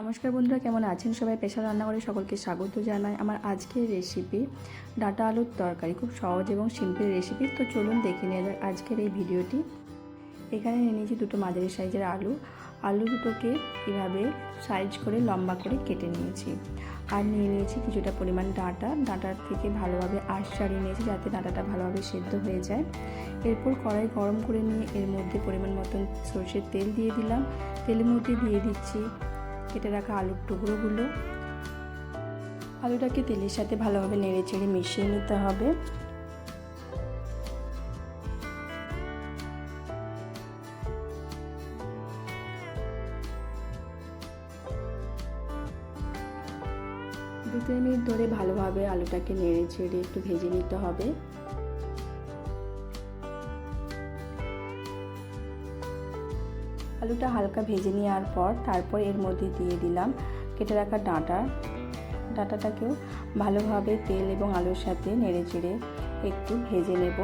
নমস্কার বন্ধুরা, কেমন আছেন সবাই? পেশা রান্নাঘরে সকলকে স্বাগত জানাই আমার আজকের রেসিপি ডাটা আলুর তরকারি। খুব সহজ এবং সিম্পল রেসিপি তো চলুন দেখে নেওয়া যাক আজকের এই ভিডিওটি। এখানে নিয়ে নিয়েছি দুটো মাঝারি সাইজের আলু। আলু দুটোকে এভাবে সাইজ করে লম্বা করে কেটে নিয়েছি। আর নিয়ে নিয়েছি কিছুটা পরিমাণ ডাঁটা। ডাঁটার থেকে ভালোভাবে আঁশ ছাড়িয়ে নিয়েছি যাতে ডাঁটাটা ভালোভাবে সেদ্ধ হয়ে যায়। এরপর কড়াই গরম করে নিয়ে এর মধ্যে পরিমাণ মতন সর্ষের তেল দিয়ে দিলাম। তেলের মধ্যে দিয়ে দিচ্ছি কেটে রাখা আলুর টুকরোগুলো। আলুটাকে তেলের সাথে ভালোভাবে নেড়ে চেড়ে মিশিয়ে নিতে হবে। দু তিন মিনিট ধরে ভালোভাবে আলুটাকে নেড়ে চেড়ে একটু ভেজে নিতে হবে। আলুটা হালকা ভেজে নেওয়ার পর তারপর এর মধ্যে দিয়ে দিলাম কেটে রাখা ডাঁটা। ডাঁটাটাকেও ভালোভাবে তেল এবং আলুর সাথে নেড়ে চেড়ে একটু ভেজে নেব।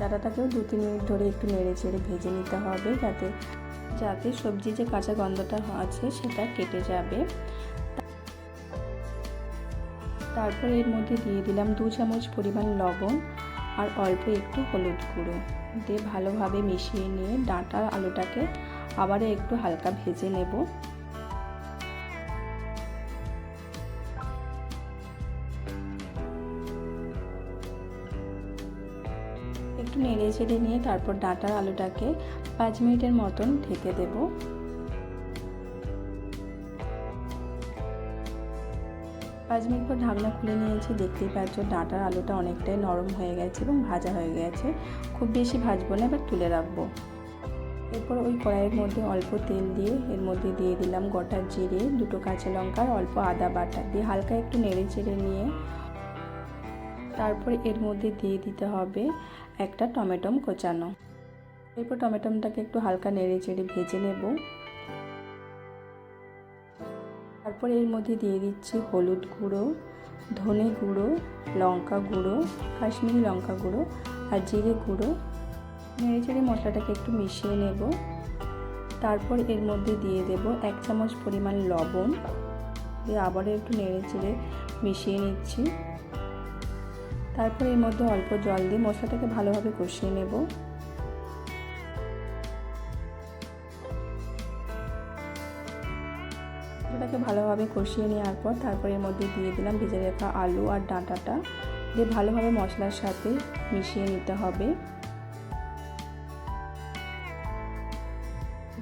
ডাটাটাকেও দু তিন মিনিট ধরে একটু নেড়ে চেড়ে ভেজে নিতে হবে যাতে যাতে সবজি যে কাঁচা গন্ধটা আছে সেটা কেটে যাবে। তারপর এর মধ্যে দিয়ে দিলাম দু চামচ পরিমাণ লবণ আর অল্প একটু হলুদ গুঁড়ো। দিয়ে ভালোভাবে মিশিয়ে নিয়ে ডাঁটা আলুটাকে আবারও একটু হালকা ভেজে নেব। একটু নেড়ে চেড়ে নিয়ে তারপর ডাঁটার আলুটাকে পাঁচ মিনিটের মতন ঢেকে দেব। পাঁচ মিনিট পর ঢাকনা খুলে নিয়েছি, দেখতেই পাচ্ছ ডাঁটার আলুটা অনেকটাই নরম হয়ে গেছে এবং ভাজা হয়ে গেছে। খুব বেশি ভাজবো না, এবার তুলে রাখব। এরপর ওই কড়াইয়ের মধ্যে অল্প তেল দিয়ে, এর মধ্যে দিয়ে দিলাম গোটা জিরে, দুটো কাঁচা লঙ্কা অল্প আদা বাটা দিয়ে হালকা একটু নেড়ে চেড়ে নিয়ে তারপর এর মধ্যে দিয়ে দিতে হবে একটা টমেটম কোচানো। এরপর টমেটোটাকে একটু হালকা নেড়ে চেড়ে ভেজে নেব। তারপর এর মধ্যে দিয়ে দিচ্ছি হলুদ গুঁড়ো, ধনে গুঁড়ো, লঙ্কা গুঁড়ো, কাশ্মীরি লঙ্কা গুঁড়ো আর জিরে গুঁড়ো। নেড়ে চেড়ে মশলাটাকে একটু মিশিয়ে নেব। তারপর এর মধ্যে দিয়ে দেব এক চামচ পরিমাণ লবণ। দিয়ে আবারও একটু নেড়ে চেড়ে মিশিয়ে নিচ্ছি। তারপর এর মধ্যে অল্প জল দিয়ে মশলাটাকে ভালোভাবে কষিয়ে নেব। মশলাটাকে ভালোভাবে কষিয়ে নেওয়ার পর তারপর এর মধ্যে দিয়ে দিলাম ভেজে রাখা আলু আর ডাঁটাটা। দিয়ে ভালোভাবে মশলার সাথে মিশিয়ে নিতে হবে।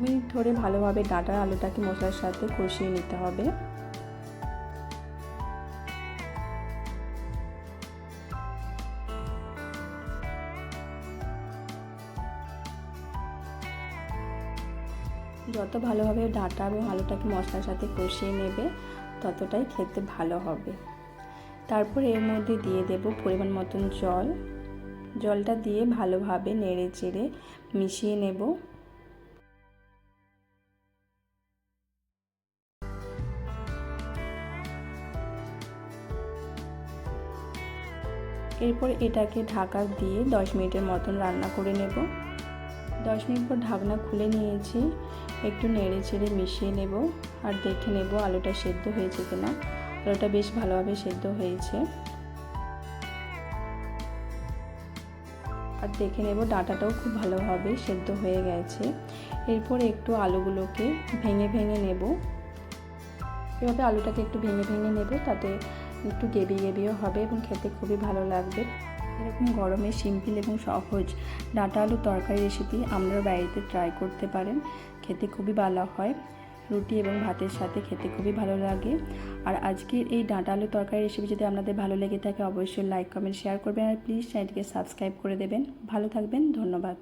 মিনিট ধরে ভালোভাবে ডাঁটার আলুটাকে মশলার সাথে কষিয়ে নিতে হবে। যত ভালোভাবে ডাঁটা এবং আলুটাকে মশলার সাথে কষিয়ে নেবে, ততটাই খেতে ভালো হবে। তারপর এর মধ্যে দিয়ে দেব পরিমাণ মতন জল। জলটা দিয়ে ভালোভাবে নেড়ে চেড়ে মিশিয়ে নেব। এরপর এটাকে ঢাকা দিয়ে দশ মিনিটের মতন রান্না করে নেব। দশ মিনিট পর ঢাকনা খুলে নিয়েছি। একটু নেড়ে চেড়ে মিশিয়ে নেব আর দেখে নেব আলুটা সেদ্ধ হয়েছে কিনা। আলুটা বেশ ভালোভাবে সেদ্ধ হয়েছে। আর দেখে নেব ডাঁটাটাও খুব ভালোভাবে সেদ্ধ হয়ে গেছে। এরপর একটু আলুগুলোকে ভেঙে ভেঙে নেব। এভাবে আলুটাকে একটু ভেঙে ভেঙে নেব, তাতে একটু গেবি গেবিও হবে এবং খেতে খুবই ভালো লাগবে। এরকম গরমে সিম্পল এবং সহজ ডাটা আলু তরকারি রেসিপি আপনারা বাড়িতে ট্রাই করতে পারেন। খেতে খুবই ভালো হয়। রুটি এবং ভাতের সাথে খেতে খুবই ভালো লাগে। আর আজকের এই ডাঁটা আলু তরকারি রেসিপি যদি আপনাদের ভালো লেগে থাকে, অবশ্যই লাইক কমেন্ট শেয়ার করবেন। আর প্লিজ চ্যানেলটিকে সাবস্ক্রাইব করে দেবেন। ভালো থাকবেন। ধন্যবাদ।